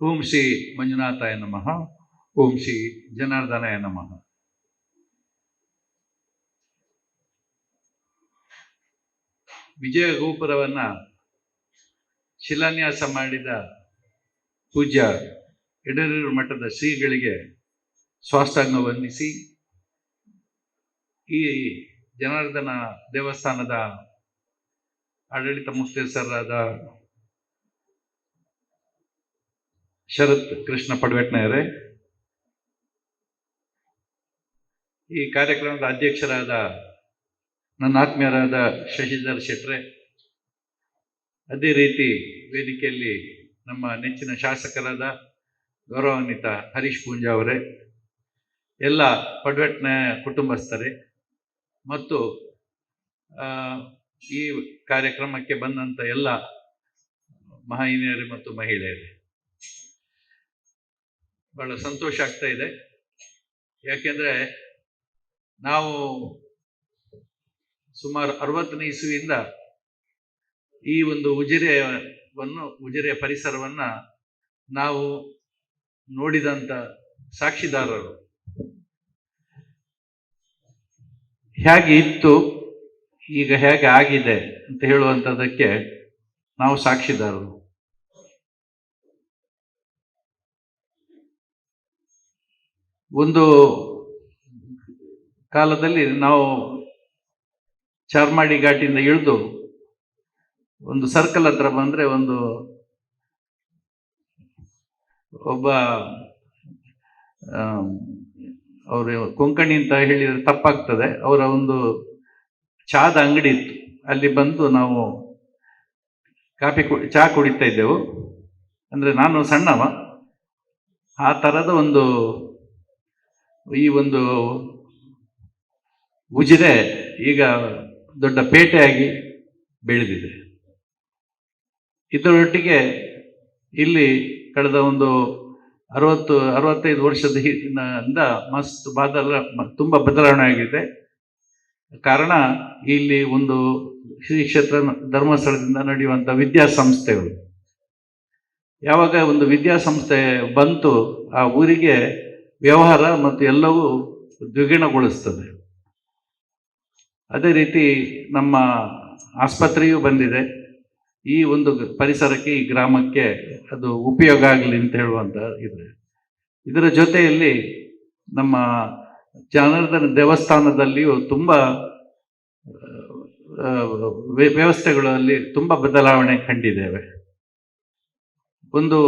ಓಂ ಶ್ರೀ ಮಂಜುನಾಥಾಯ ನಮಃ. ಓಂ ಶ್ರೀ ಜನಾರ್ದನಾಯ ನಮಃ. ವಿಜಯ ಗೋಪುರವನ್ನ ಶಿಲಾನ್ಯಾಸ ಮಾಡಿದ ಪೂಜ್ಯ ಎಡರೂರು ಮಠದ ಶ್ರೀಗಳಿಗೆ ಸ್ವಾಸ್ಥಾಂಗ ವಂದಿಸಿ, ಈ ಜನಾರ್ದನ ದೇವಸ್ಥಾನದ ಆಡಳಿತ ಮುಖ್ಯಸ್ಥರಾದ ಶರತ್ ಕೃಷ್ಣ ಪಡ್ವೆಟ್ನವರೇ, ಈ ಕಾರ್ಯಕ್ರಮದ ಅಧ್ಯಕ್ಷರಾದ ನನ್ನ ಆತ್ಮೀಯರಾದ ಶಶಿಧರ್ ಶೆಟ್ರೆ, ಅದೇ ರೀತಿ ವೇದಿಕೆಯಲ್ಲಿ ನಮ್ಮ ನೆಚ್ಚಿನ ಶಾಸಕರಾದ ಗೌರವಾನ್ವಿತ ಹರೀಶ್ ಪೂಂಜಾ ಅವರೇ, ಎಲ್ಲ ಪಡ್ವೆಟ್ನ ಕುಟುಂಬಸ್ಥರೇ, ಮತ್ತು ಈ ಕಾರ್ಯಕ್ರಮಕ್ಕೆ ಬಂದಂಥ ಎಲ್ಲ ಮಹಿಳೆಯರು ಮತ್ತು ಮಹಿಳೆಯರೇ. ಬಹಳ ಸಂತೋಷ ಆಗ್ತಾ ಇದೆ. ಯಾಕೆಂದ್ರೆ ನಾವು ಸುಮಾರು ಅರವತ್ತನೇ ಇಸುವಿಂದ ಈ ಒಂದು ಉಜಿರೆಯನ್ನು ಉಜಿರೆಯ ಪರಿಸರವನ್ನ ನಾವು ನೋಡಿದಂತ ಸಾಕ್ಷಿದಾರರು. ಹೇಗೆ ಇತ್ತು, ಈಗ ಹೇಗೆ ಆಗಿದೆ ಅಂತ ಹೇಳುವಂಥದ್ದಕ್ಕೆ ನಾವು ಸಾಕ್ಷಿದಾರರು. ಒಂದು ಕಾಲದಲ್ಲಿ ನಾವು ಚಾರ್ಮಾಡಿ ಘಾಟಿಯಿಂದ ಇಳಿದು ಒಂದು ಸರ್ಕಲ್ ಹತ್ರ ಬಂದರೆ ಒಂದು ಒಬ್ಬ ಅವರು ಕೊಂಕಣಿ ಅಂತ ಹೇಳಿದರೆ ತಪ್ಪಾಗ್ತದೆ. ಅವರ ಒಂದು ಚಾದ ಅಂಗಡಿ ಇತ್ತು. ಅಲ್ಲಿ ಬಂದು ನಾವು ಕಾಫಿ ಕು ಚಹಾ ಕುಡಿತಾ ಇದ್ದೆವು. ಅಂದರೆ ನಾನು ಸಣ್ಣವ. ಆ ಥರದ ಒಂದು ಈ ಒಂದು ಉಜಿರೆ ಈಗ ದೊಡ್ಡ ಪೇಟೆಯಾಗಿ ಬೆಳೆದಿದೆ. ಇದರೊಟ್ಟಿಗೆ ಇಲ್ಲಿ ಕಳೆದ ಒಂದು ಅರವತ್ತು, ಅರವತ್ತೈದು ವರ್ಷದ ಹಿಂದ ಮಸ್ತ್ ತುಂಬ ತುಂಬಾ ಬದಲಾವಣೆ ಆಗಿದೆ. ಕಾರಣ ಇಲ್ಲಿ ಒಂದು ಶ್ರೀ ಕ್ಷೇತ್ರ ಧರ್ಮಸ್ಥಳದಿಂದ ನಡೆಯುವಂಥ ವಿದ್ಯಾಸಂಸ್ಥೆಗಳು. ಯಾವಾಗ ಒಂದು ವಿದ್ಯಾಸಂಸ್ಥೆ ಬಂತು, ಆ ಊರಿಗೆ ವ್ಯವಹಾರ ಮತ್ತು ಎಲ್ಲವೂ ದ್ವಿಗುಣಗೊಳಿಸ್ತದೆ. ಅದೇ ರೀತಿ ನಮ್ಮ ಆಸ್ಪತ್ರೆಯೂ ಬಂದಿದೆ. ಈ ಒಂದು ಪರಿಸರಕ್ಕೆ, ಈ ಗ್ರಾಮಕ್ಕೆ ಅದು ಉಪಯೋಗ ಆಗಲಿ ಅಂತ ಹೇಳುವಂಥ ಇದೆ ಇದರ ಜೊತೆಯಲ್ಲಿ ನಮ್ಮ ಜನಾರ್ದನ ದೇವಸ್ಥಾನದಲ್ಲಿಯೂ ತುಂಬ ವ್ಯ- ವ್ಯವಸ್ಥೆಗಳಲ್ಲಿ ತುಂಬ ಬದಲಾವಣೆ ಕಂಡಿದ್ದೇವೆ. ಒಂದು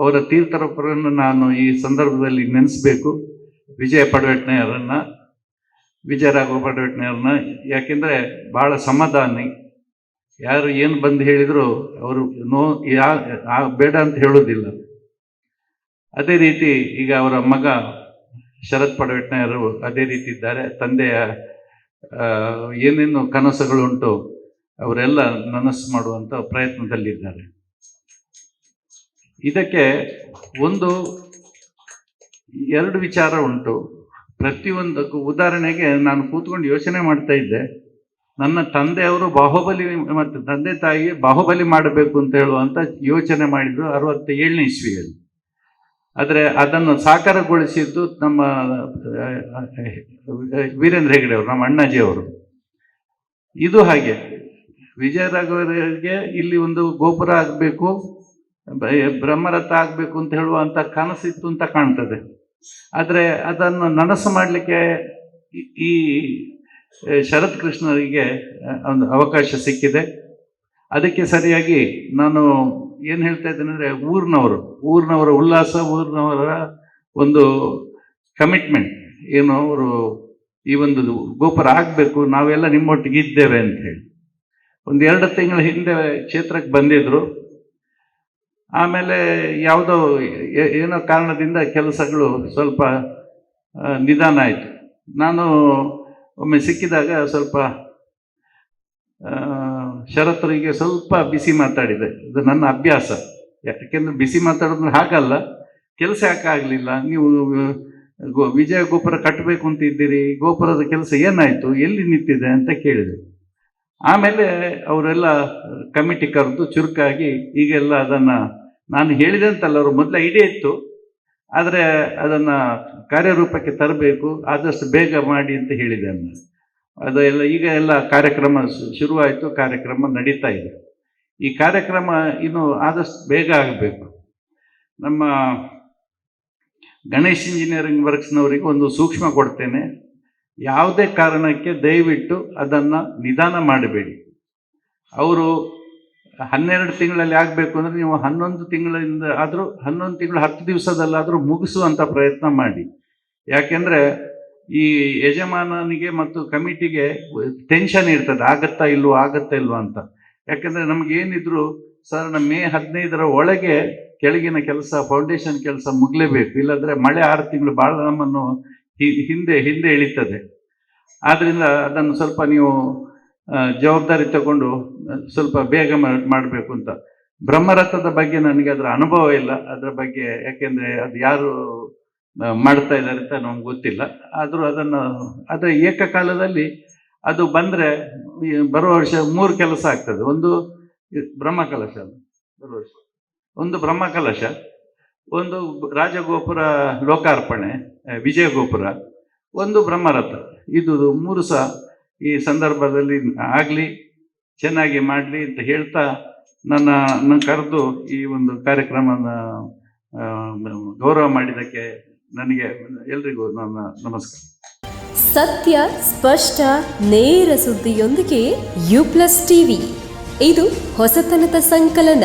ಅವರ ತೀರ್ಥರಪರನ್ನು ನಾನು ಈ ಸಂದರ್ಭದಲ್ಲಿ ನೆನೆಸ್ಬೇಕು. ವಿಜಯ ಪಡವೆಟ್ನೆಯವರನ್ನು ವಿಜಯ ರಾಘವ ಪಡವೆಟ್ನೆಯವ್ರನ್ನ ಯಾಕೆಂದರೆ ಭಾಳ ಸಮಾಧಾನಿ. ಯಾರು ಏನು ಬಂದು ಹೇಳಿದ್ರು ಅವರು ನೋ, ಯಾ ಬೇಡ ಅಂತ ಹೇಳೋದಿಲ್ಲ ಅದೇ ರೀತಿ ಈಗ ಅವರ ಮಗ ಶರತ್ ಪಡವೆಟ್ನೆಯವರು ಅದೇ ರೀತಿ ಇದ್ದಾರೆ. ತಂದೆಯ ಏನೇನು ಕನಸುಗಳುಂಟು ಅವರೆಲ್ಲ ನನಸು ಮಾಡುವಂಥ ಪ್ರಯತ್ನದಲ್ಲಿದ್ದಾರೆ. ಇದಕ್ಕೆ ಒಂದು ಎರಡು ವಿಚಾರ ಉಂಟು. ಪ್ರತಿಯೊಂದಕ್ಕೂ ಉದಾಹರಣೆಗೆ ನಾನು ಕೂತ್ಕೊಂಡು ಯೋಚನೆ ಮಾಡ್ತಾ ಇದ್ದೆ. ನನ್ನ ತಂದೆಯವರು ಬಾಹುಬಲಿ ಮತ್ತು ತಂದೆ ತಾಯಿ ಬಾಹುಬಲಿ ಮಾಡಬೇಕು ಅಂತ ಹೇಳುವಂತ ಯೋಚನೆ ಮಾಡಿದ್ರು ಅರವತ್ತ ಏಳನೇ ಇಸ್ವಿಯಲ್ಲಿ. ಆದರೆ ಅದನ್ನು ಸಾಕಾರಗೊಳಿಸಿದ್ದು ನಮ್ಮ ವೀರೇಂದ್ರ ಹೆಗಡೆ ಅವರು, ನಮ್ಮ ಅಣ್ಣಾಜಿಯವರು ಇದು ಹಾಗೆ. ವಿಜಯ ರಾಘವರಿಗೆ ಇಲ್ಲಿ ಒಂದು ಗೋಪುರ ಆಗಬೇಕು. ಬ್ರಹ್ಮರಥ ಆಗಬೇಕು ಅಂತ ಹೇಳುವಂತ ಕನಸಿತ್ತು ಅಂತ ಕಾಣ್ತದೆ. ಆದರೆ ಅದನ್ನು ನನಸು ಮಾಡಲಿಕ್ಕೆ ಈ- ಶರತ್ ಕೃಷ್ಣರಿಗೆ ಒಂದು ಅವಕಾಶ ಸಿಕ್ಕಿದೆ. ಅದಕ್ಕೆ ಸರಿಯಾಗಿ ನಾನು ಏನು ಹೇಳ್ತಾ ಇದ್ದೇನೆ ಅಂದ್ರೆ ಊರಿನವರು, ಊರಿನವರ ಉಲ್ಲಾಸ, ಊರಿನವರ ಒಂದು ಕಮಿಟ್ಮೆಂಟ್ ಏನು ಅವರು ಈ ಒಂದು ಗೋಪುರ ಆಗಬೇಕು, ನಾವೆಲ್ಲ ನಿಮ್ಮೊಟ್ಟಿಗೆ ಇದ್ದೇವೆ ಅಂತ ಹೇಳಿ. ಒಂದು ಎರಡು ತಿಂಗಳ ಹಿಂದೆ ಕ್ಷೇತ್ರಕ್ಕೆ ಬಂದಿದ್ರು. ಆಮೇಲೆ ಯಾವುದೋ ಏನೋ ಕಾರಣದಿಂದ ಕೆಲಸಗಳು ಸ್ವಲ್ಪ ನಿಧಾನ ಆಯಿತು. ನಾನು ಒಮ್ಮೆ ಸಿಕ್ಕಿದಾಗ ಸ್ವಲ್ಪ ಶರತ್ರಿಗೆ ಸ್ವಲ್ಪ ಬಿಸಿ ಮಾತಾಡಿದೆ. ಇದು ನನ್ನ ಅಭ್ಯಾಸ. ಯಾಕೆಂದ್ರೆ ಬಿಸಿ ಮಾತಾಡೋದ್ರೆ ಹಾಗಲ್ಲ. ಕೆಲಸ ಯಾಕೆ ಆಗಲಿಲ್ಲ? ನೀವು, ಗೋ- ವಿಜಯ ಗೋಪುರ ಕಟ್ಟಬೇಕು ಅಂತ ಇದ್ದೀರಿ. ಗೋಪುರದ ಕೆಲಸ ಏನಾಯಿತು? ಎಲ್ಲಿ ನಿಂತಿದೆ ಅಂತ ಕೇಳಿದೆ. ಆಮೇಲೆ ಅವರೆಲ್ಲ ಕಮಿಟಿ ಕರೆದು ಚುರುಕಾಗಿ ಈಗೆಲ್ಲ ಅದನ್ನು ನಾನು ಹೇಳಿದೆ ಅಂತಲ್ಲ ಅವರು ಮೊದಲ ಐಡಿಯ ಇತ್ತು. ಆದರೆ ಅದನ್ನು ಕಾರ್ಯರೂಪಕ್ಕೆ ತರಬೇಕು, ಆದಷ್ಟು ಬೇಗ ಮಾಡಿ ಅಂತ ಹೇಳಿದೆ ನಾನು. ಅದು ಎಲ್ಲ ಈಗ ಎಲ್ಲ ಕಾರ್ಯಕ್ರಮ ಶುರುವಾಯಿತು, ಕಾರ್ಯಕ್ರಮ ನಡೀತಾ ಇದೆ. ಈ ಕಾರ್ಯಕ್ರಮ ಇನ್ನು ಆದಷ್ಟು ಬೇಗ ಆಗಬೇಕು. ನಮ್ಮ ಗಣೇಶ್ ಇಂಜಿನಿಯರಿಂಗ್ ವರ್ಕ್ಸ್ನವರಿಗೆ ಒಂದು ಸೂಕ್ಷ್ಮ ಕೊಡ್ತೇನೆ. ಯಾವುದೇ ಕಾರಣಕ್ಕೆ ದಯವಿಟ್ಟು ಅದನ್ನು ನಿಧಾನ ಮಾಡಬೇಡಿ. ಅವರು ಹನ್ನೆರಡು ತಿಂಗಳಲ್ಲಿ ಆಗಬೇಕು ಅಂದರೆ ನೀವು ಹನ್ನೊಂದು ತಿಂಗಳಿಂದ ಆದರೂ ಹನ್ನೊಂದು ತಿಂಗಳು ಹತ್ತು ದಿವಸದಲ್ಲಾದರೂ ಮುಗಿಸುವಂಥ ಪ್ರಯತ್ನ ಮಾಡಿ. ಯಾಕೆಂದರೆ ಈ ಯಜಮಾನನಿಗೆ ಮತ್ತು ಕಮಿಟಿಗೆ ಟೆನ್ಷನ್ ಇರ್ತದೆ, ಆಗತ್ತಾ ಇಲ್ವೋ ಆಗತ್ತಾ ಇಲ್ವೋ ಅಂತ. ಯಾಕೆಂದರೆ ನಮ್ಗೆ ಏನಿದ್ರು ಸರ್ ನಮ್ಮ ಮೇ ಹದಿನೈದರ ಒಳಗೆ ಕೆಳಗಿನ ಕೆಲಸ ಫೌಂಡೇಶನ್ ಕೆಲಸ ಮುಗಲೇಬೇಕು. ಇಲ್ಲಾಂದ್ರೆ ಮಳೆ ಆರು ತಿಂಗಳು ಭಾಳ ನಮ್ಮನ್ನು ಹಿಂದೆ ಹಿಂದೆ ಇಳಿತದೆ. ಆದ್ದರಿಂದ ಅದನ್ನು ಸ್ವಲ್ಪ ನೀವು ಜವಾಬ್ದಾರಿ ತಗೊಂಡು ಸ್ವಲ್ಪ ಬೇಗ ಮಾಡಬೇಕು ಅಂತ. ಬ್ರಹ್ಮರಥದ ಬಗ್ಗೆ ನನಗೆ ಅದರ ಅನುಭವ ಇಲ್ಲ. ಅದರ ಬಗ್ಗೆ ಯಾಕೆಂದ್ರೆ ಅದು ಯಾರು ಮಾಡ್ತಾ ಇದ್ದಾರೆ ಅಂತ ನಮ್ಗೆ ಗೊತ್ತಿಲ್ಲ. ಆದರೂ ಅದನ್ನು ಅದರ ಏಕಕಾಲದಲ್ಲಿ ಅದು ಬಂದ್ರೆ ಬರುವ ವರ್ಷ ಮೂರು ಕೆಲಸ ಆಗ್ತದೆ. ಒಂದು ಬ್ರಹ್ಮ ಕಲಶ ಬರುವ ವರ್ಷ. ಒಂದು ಬ್ರಹ್ಮ ಕಲಶ ಒಂದು ರಾಜಗೋಪುರ ಲೋಕಾರ್ಪಣೆ ವಿಜಯಗೋಪುರ ವಿಜಯ ಗೋಪುರ ಒಂದು ಬ್ರಹ್ಮರಥ. ಇದು ಮೂರು ಸಹ ಈ ಸಂದರ್ಭದಲ್ಲಿ ಆಗಲಿ, ಚೆನ್ನಾಗಿ ಮಾಡಲಿ ಅಂತ ಹೇಳ್ತಾ ನನ್ನ ನನ್ನ ಕರೆದು ಈ ಒಂದು ಕಾರ್ಯಕ್ರಮನ ಗೌರವ ಮಾಡಿದ್ದಕ್ಕೆ ನನಗೆ ಎಲ್ರಿಗೂ ನನ್ನ ನಮಸ್ಕಾರ. ಸತ್ಯ, ಸ್ಪಷ್ಟ, ನೇರ ಸುದ್ದಿಯೊಂದಿಗೆ ಯು ಪ್ಲಸ್ ಟಿವಿ. ಇದು ಹೊಸತನದ ಸಂಕಲನ.